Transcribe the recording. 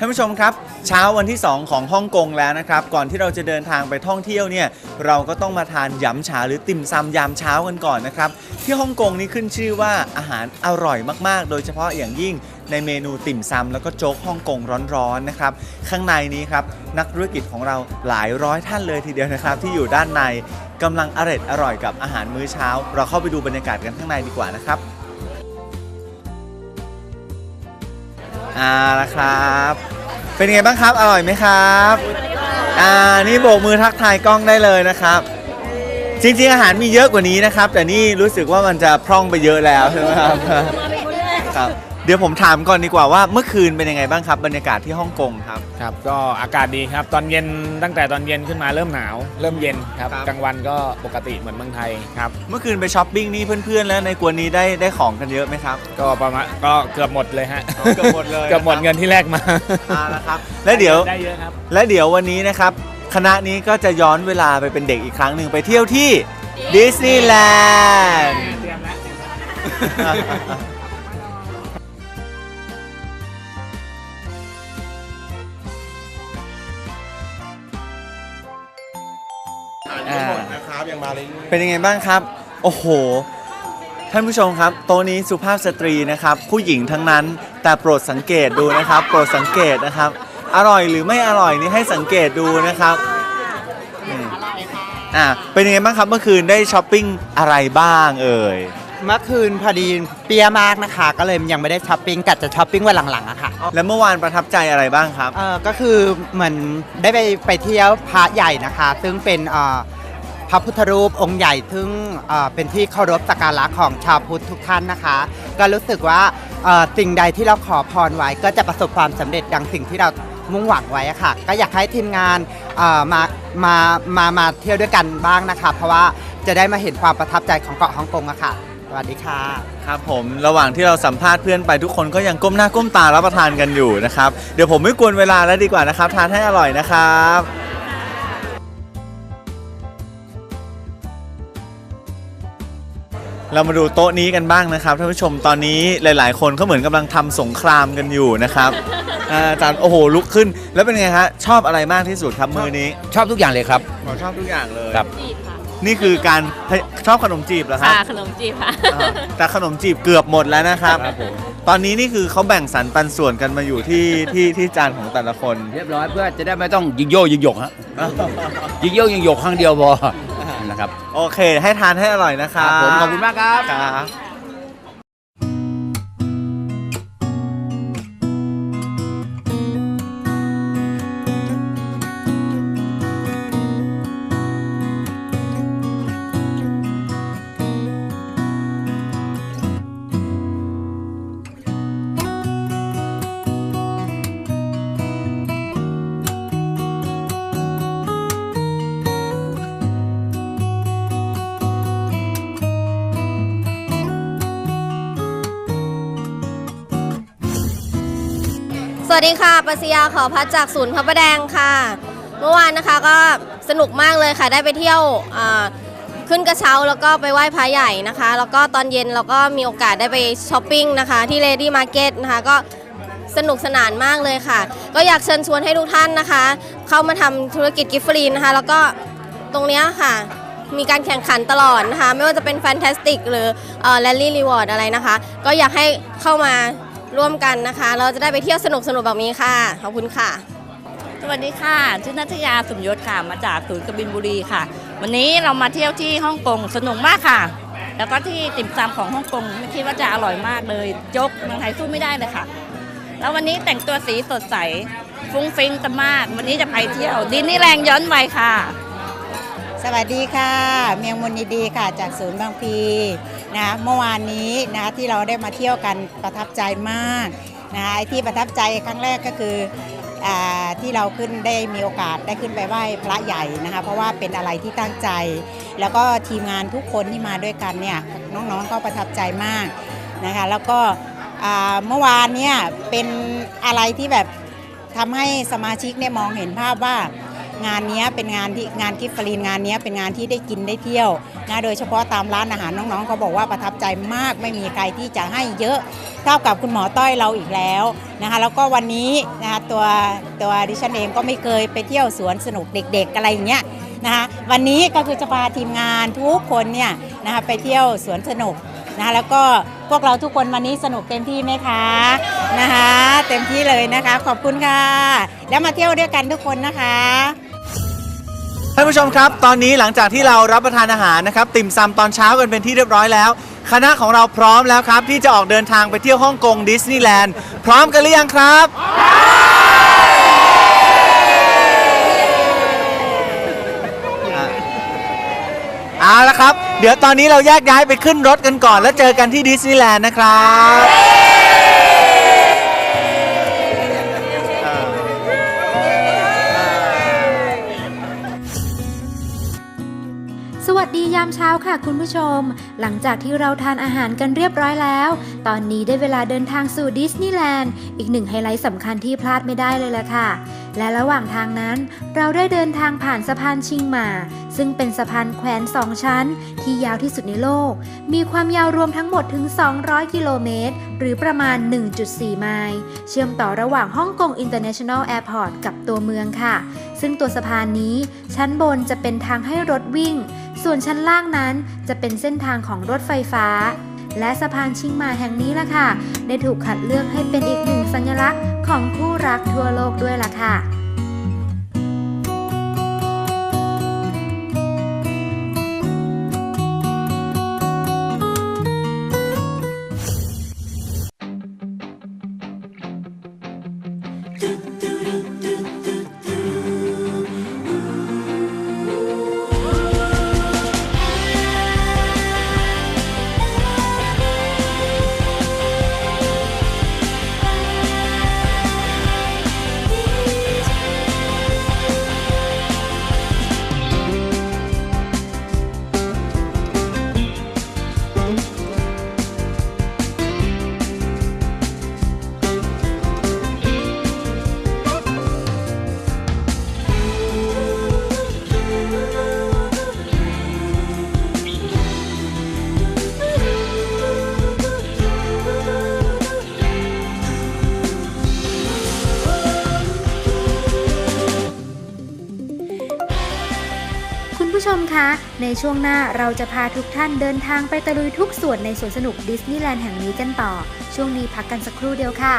ท่านผู้ชมครับ เช้าวันที่ 2 ของฮ่องกงแล้วนะครับ ก่อนที่เราจะเดินทางไปท่องเที่ยวเนี่ยเราก็ต้องมาทานหยำฉาหรือติ่มซำยามเช้ากันก่อนนะครับ ที่ฮ่องกงนี่ขึ้นชื่อว่าอาหารอร่อยมากๆ โดยเฉพาะอย่างยิ่งในเมนูติ่มซำแล้วก็โจ๊กฮ่องกงร้อนๆนะครับ ข้างในนี้ครับนักธุรกิจของเราหลายร้อยท่านเลยทีเดียวนะครับ ที่อยู่ด้านในกำลังอร่อยอร่อยกับอาหารมื้อเช้า เราเข้าไปดูบรรยากาศกันข้างในดีกว่านะครับ อ่าละครับ เป็นไงบ้างครับ อร่อยไหมครับ อ่า นี่โบกมือทักทายกล้องได้เลยนะครับ จริงๆอาหารมีเยอะกว่านี้นะครับ แต่นี่รู้สึกว่ามันจะพร่องไปเยอะแล้วใช่ไหมครับ ครับ เดี๋ยวผมถามก่อนดีกว่าว่าเมื่อคืนเป็นยังไงบ้างครับบรรยากาศที่ฮ่องกงครับ ครับ ก็อากาศดีครับ ตอนเย็นตั้งแต่ตอนเย็นขึ้นมาเริ่มหนาว เริ่มเย็นครับครับ กลางวันก็ปกติเหมือนเมืองไทยครับ เมื่อคืนไปช้อปปิ้งนี่เพื่อนๆ แล้วในกวนนี้ได้ได้ของกันเยอะไหมครับ ก็ประมาณก็เกือบหมดเลยฮะอ๋อเกือบหมดเลยเกือบหมดนะครับเงินที่แรกมาอ่าละครับ และเดี๋ยวได้เยอะครับ และเดี๋ยววันนี้นะครับคณะนี้ก็จะย้อนเวลาไปเป็นเด็กอีกครั้งหนึ่งไปเที่ยวที่ดิสนีย์แลนด์ เตรียมแล้ว ยังมาเรื่อยเป็นยังไงบ้างครับ โอ้โห ท่านผู้ชมครับ โต๊ะนี้สุภาพสตรีนะครับ ผู้หญิงทั้งนั้น แต่โปรดสังเกตดูนะครับ โปรดสังเกตนะครับ อร่อยหรือไม่อร่อยนี่ให้สังเกตดูนะครับอืมอ่า เป็นยังไงบ้างครับเมื่อคืนได้ช้อปปิ้งอะไรบ้างเอ่ย เมื่อคืนพอดีเปียมากนะคะ ก็เลยยังไม่ได้ช้อปปิ้งกัดจะช้อปปิ้งวันหลังๆอะค่ะและเมื่อวานประทับใจอะไรบ้างครับ เออก็คือเหมือนได้ไปไปเที่ยวพระใหญ่นะคะ ซึ่งเป็นเอ่อ พระพุทธรูปองค์ใหญ่ซึ่งเเป็นที่เคารพสักการะของชาวพุทธทุกท่านนะคะ ก็รู้สึกว่าสิ่งใดที่เราขอพรไว้ก็จะประสบความสำเร็จดังสิ่งที่เรามุ่งหวังไว้ค่ะ ก็อยากให้ทีมงานมามามามาเที่ยวด้วยกันบ้างนะคะ เพราะว่าจะได้มาเห็นความประทับใจของเกาะฮ่องกงอะค่ะสวัสดีค่ะครับผมระหว่างที่เราสัมภาษณ์เพื่อนไปทุกคนก็ยังก้มหน้าก้มตารับประทานกันอยู่นะครับ เดี๋ยวผมไม่กวนเวลาแล้วดีกว่านะครับ ทานให้อร่อยนะครับ เรามาดูโต๊ะนี้กันบ้างนะครับท่านผู้ชมตอนนี้หลาย ๆ คนเขาเหมือนกำลังทำสงครามกันอยู่นะครับอ่าอาจารย์โอ้โหลุกขึ้น แล้วเป็นไงฮะชอบอะไรมากที่สุดครับมือนี้ชอบทุกอย่างเลยครับ ผมชอบทุกอย่างเลยครับ จีบค่ะนี่คือการชอบขนมจีบเหรอครับค่ะขนมจีบค่ะ อ่าแต่ขนมจีบเกือบหมดแล้วนะครับ ตอนนี้นี่คือเขาแบ่งสรรปันส่วนกันมาอยู่ที่ที่ที่จานของแต่ละคน เรียบร้อยเพื่อจะได้ไม่ต้องยิงโยยิงหยกฮะยิงโยยิงหยกครั้งเดียวพอ นะครับ โอเค ให้ทานให้อร่อยนะคครัรับบผมขอบคุณมากครับ ครับ สวัสดีค่ะปัสยาขอพัดจากศูนย์พระประแดงค่ะ เมื่อวานนะคะก็สนุกมากเลยค่ะ ได้ไปเที่ยวขึ้นกระเช้าแล้วก็ไปไหว้พระใหญ่นะคะ แล้วก็ตอนเย็นเราก็มีโอกาสได้ไปช้อปปิ้งนะคะที่ Lady Market นะคะก็สนุกสนานมากเลยค่ะ ก็อยากเชิญชวนให้ทุกท่านนะคะ เข้ามาทำธุรกิจกิฟต์ฟรีนะคะ แล้วก็ตรงนี้ค่ะมีการแข่งขันตลอดนะคะ ไม่ว่าจะเป็นแฟนตาสติกหรือแรลลี่รีวอร์ดอะไรนะคะ ก็อยากให้เข้ามา ร่วมกันนะคะ เราจะได้ไปเที่ยวสนุกสนุกๆแบบนี้ค่ะ ขอบคุณค่ะ สวัสดีค่ะ ชื่อนัทยาสมยศค่ะ มาจากศูนย์กบินบุรีค่ะ วันนี้เรามาเที่ยวที่ฮ่องกงสนุกมากค่ะ แล้วก็ที่ติ่มซำของฮ่องกงไม่คิดว่าจะอร่อยมากเลยยกเมืองไทยสู้ไม่ได้เลยค่ะ แล้ววันนี้แต่งตัวสีสดใสฟุ้งฟิ้งกันมาก วันนี้จะไปเที่ยว ดินนี่แรงย้อนวัยค่ะ สวัสดีค่ะ เมียงมนดีๆค่ะ จากศูนย์บางพี นะเมื่อวานนี้นะที่เราได้มาเที่ยวกันประทับใจมากนะไอ้ที่ประทับใจครั้งแรกก็คือที่เราขึ้นได้มีโอกาสได้ขึ้นไปไหว้พระใหญ่นะคะเพราะว่าเป็นอะไรที่ตั้งใจ แล้วก็ทีมงานทุกคนที่มาด้วยกันเนี่ยน้องๆก็ประทับใจมากนะคะแล้วก็เมื่อวานเนี่ยเป็นอะไรที่แบบทำให้สมาชิกเนี่ยมองเห็นภาพว่า งานนี้เป็นงานที่งานกิฟฟรีนงานนี้เป็นงานที่ได้กินได้เที่ยวนะโดยเฉพาะตามร้านอาหารน้องๆเขาบอกว่าประทับใจมากไม่มีใครที่จะให้เยอะเท่ากับคุณหมอต้อยเราอีกแล้วนะคะแล้วก็วันนี้นะคะตัวตัวดิฉันเองก็ไม่เคยไปเที่ยวสวนสนุกเด็ก ๆ อะไรอย่างเงี้ยนะคะวันนี้ก็คือจะพาทีมงานทุกคนเนี่ยนะคะไปเที่ยวสวนสนุกนะคะแล้วก็พวกเราทุกคนวันนี้สนุกเต็มที่ไหมคะนะคะ เต็มที่เลยนะคะ ขอบคุณค่ะ แล้วมาเที่ยวด้วยกันทุกคนนะคะ ท่านผู้ชมครับ ตอนนี้หลังจากที่เรารับประทานอาหารนะครับ ติ่มซำตอนเช้ากันเป็นที่เรียบร้อยแล้ว คณะของเราพร้อมแล้วครับ ที่จะออกเดินทางไปเที่ยวฮ่องกงดิสนีย์แลนด์พร้อมกันหรือยังครับ เอาละครับ เดี๋ยวตอนนี้เราแยกย้ายไปขึ้นรถกันก่อน แล้วเจอกันที่ดิสนีย์แลนด์นะครับ ยามเช้าค่ะคุณผู้ชม หลังจากที่เราทานอาหารกันเรียบร้อยแล้ว ตอนนี้ได้เวลาเดินทางสู่ดิสนีย์แลนด์อีกหนึ่งไฮไลท์สำคัญที่พลาดไม่ได้เลยล่ะค่ะ และระหว่างทางนั้น เราได้เดินทางผ่านสะพานชิงหมา ซึ่งเป็นสะพานแขวนสองชั้น ที่ยาวที่สุดในโลก มีความยาวรวมทั้งหมดถึง 200 กิโลเมตร หรือประมาณ 1.4 ไมล์เชื่อมต่อระหว่างฮ่องกง International Airport กับตัวเมืองค่ะ ซึ่งตัวสะพานนี้ชั้นบนจะเป็นทางให้รถวิ่ง ส่วนชั้นล่างนั้นจะเป็นเส้นทางของรถไฟฟ้า และสะพานชิงมาแห่งนี้ล่ะค่ะ ได้ถูกคัดเลือกให้เป็นอีกหนึ่งสัญลักษณ์ของคู่รักทั่วโลกด้วยล่ะค่ะคุ ผู้ชมคะ ในช่วงหน้าเราจะพาทุกท่านเดินทางไปตะลุยทุกส่วนในสวนสนุกดิสนีย์แลนด์แห่งนี้กันต่อ ช่วงนี้พักกันสักครู่เดียวค่ะ